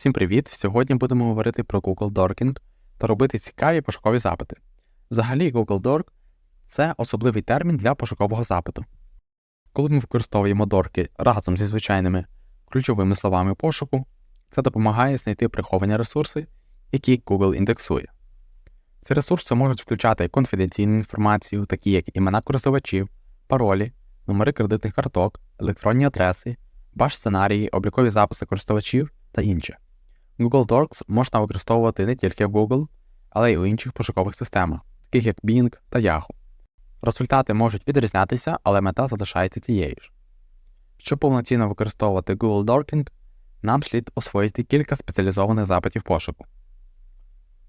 Всім привіт! Сьогодні будемо говорити про Google Dorking та робити цікаві пошукові запити. Взагалі, Google Dork це особливий термін для пошукового запиту. Коли ми використовуємо дорки разом зі звичайними ключовими словами пошуку, це допомагає знайти приховані ресурси, які Google індексує. Ці ресурси можуть включати конфіденційну інформацію, такі як імена користувачів, паролі, номери кредитних карток, електронні адреси, баш сценарії, облікові записи користувачів та інше. Google Docs можна використовувати не тільки в Google, але й у інших пошукових системах, таких як Bing та Yahoo. Результати можуть відрізнятися, але мета залишається тією ж. Щоб повноцінно використовувати Google Dorking, нам слід освоїти кілька спеціалізованих запитів пошуку.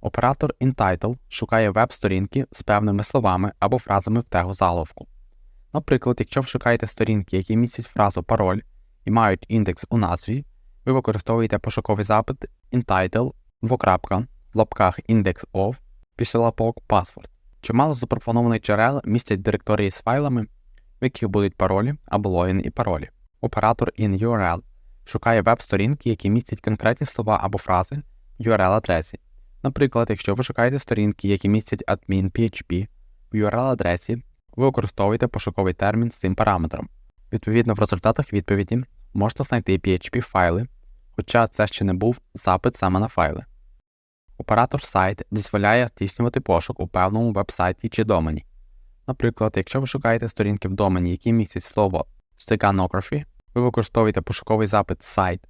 Оператор InTitle шукає веб-сторінки з певними словами або фразами в тегу заголовку. Наприклад, якщо ви шукаєте сторінки, які містять фразу пароль і мають індекс у назві, ви використовуєте пошуковий запит InTitle, двокрапка, в лапках index of, після лапок password. Чимало запропонованих джерел містять директорії з файлами, в яких будуть паролі або логін і паролі. Оператор InURL шукає веб-сторінки, які містять конкретні слова або фрази в URL-адресі. Наприклад, якщо ви шукаєте сторінки, які містять admin PHP в URL-адресі, ви використовуєте пошуковий термін з цим параметром. Відповідно, в результатах відповіді можна знайти PHP файли, хоча це ще не був запит саме на файли. Оператор сайт дозволяє здійснювати пошук у певному веб-сайті чи домені. Наприклад, якщо ви шукаєте сторінки в домені, які містять слово Steganography, ви використовуєте пошуковий запит сайт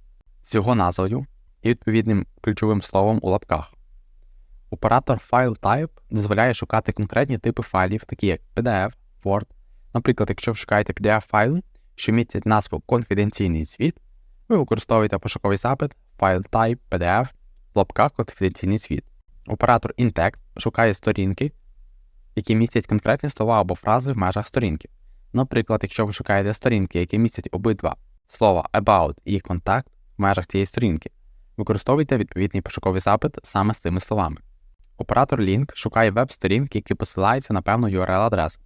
з його назвою і відповідним ключовим словом у лапках. Оператор FileType дозволяє шукати конкретні типи файлів, такі як PDF, Word. Наприклад, якщо ви шукаєте PDF-файли, що містять назву конфіденційний світ, ви використовуєте пошуковий запит FileType PDF в лапках конфіденційний світ. Оператор InText шукає сторінки, які містять конкретні слова або фрази в межах сторінки. Наприклад, якщо ви шукаєте сторінки, які містять обидва слова About і Contact в межах цієї сторінки, використовуйте відповідний пошуковий запит саме з цими словами. Оператор Link шукає веб-сторінки, які посилаються на певну URL-адресу.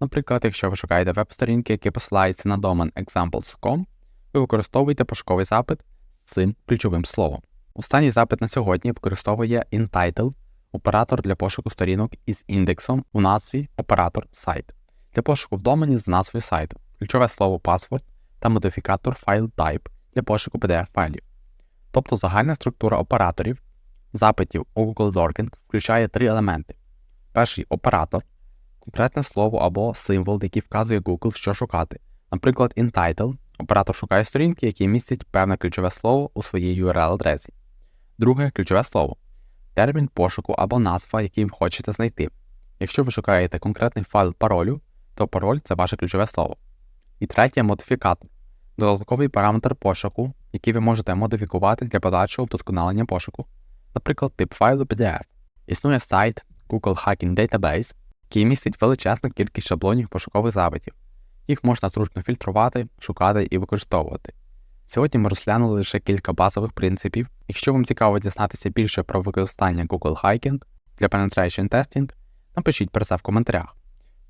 Наприклад, якщо ви шукаєте веб-сторінки, які посилаються на домен examples.com, ви використовуєте пошуковий запит з цим ключовим словом. Останній запит на сьогодні використовує InTitle, оператор для пошуку сторінок із індексом у назві оператор сайт. Для пошуку в домені з назвою сайту, ключове слово password та модифікатор FileType для пошуку PDF-файлів. Тобто загальна структура операторів запитів у Google Dorking включає три елементи. Перший оператор, конкретне слово або символ, який вказує Google, що шукати. Наприклад, InTitle оператор шукає сторінки, які містять певне ключове слово у своїй URL-адресі. Друге ключове слово термін пошуку або назва, який ви хочете знайти. Якщо ви шукаєте конкретний файл паролю, то пароль це ваше ключове слово. І третє модифікатор додатковий параметр пошуку, який ви можете модифікувати для подальшого вдосконалення пошуку. Наприклад, тип файлу PDF. Існує сайт Google Hacking Database, який містить величезну кількість шаблонів пошукових запитів. Їх можна зручно фільтрувати, шукати і використовувати. Сьогодні ми розглянули лише кілька базових принципів. Якщо вам цікаво дізнатися більше про використання Google Hiking для Penetration Testing, напишіть про це в коментарях.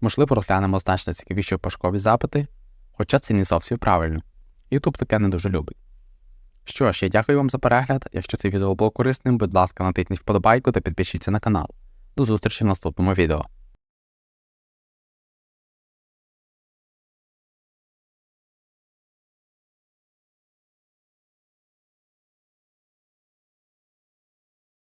Можливо, розглянемо значно цікавіші пошукові запити, хоча це не зовсім правильно. YouTube таке не дуже любить. Що ж, я дякую вам за перегляд. Якщо це відео було корисним, будь ласка, натисніть вподобайку та підпишіться на канал. До зустрічі в наступному відео.